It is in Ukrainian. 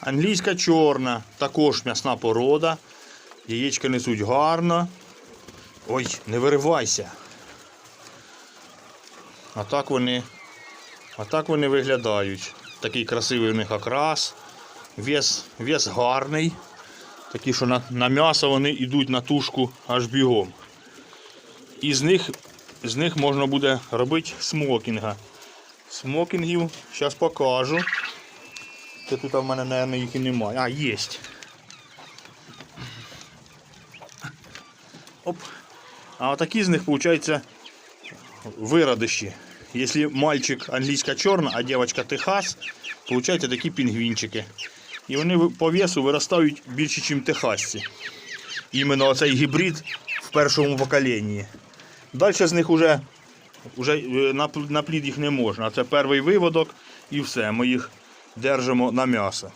Англійська чорна, також м'ясна порода. Яєчка несуть гарно. Ой, не виривайся. А так вони. А так вони виглядають. Такий красивий у них окрас. Вес, вес гарний. Такі, що на, на м'ясо вони йдуть на тушку аж бігом. І з них, з них можна буде робити смокінга. Смокінгів зараз покажу. Це тут в мене, мабуть, їх і немає. А, є. Оп. А отакі з них, виходить, виродищі. Якщо мальчик англійська чорна, а дівчинка техас, виходить такі пінгвінчики. І вони по весу виростають більше, ніж техасці. Іменно оцей гібрид в першому поколінні. Далі з них вже, вже е, на плід їх не можна. Це перший виводок і все. Ми їх держимо на м'ясо.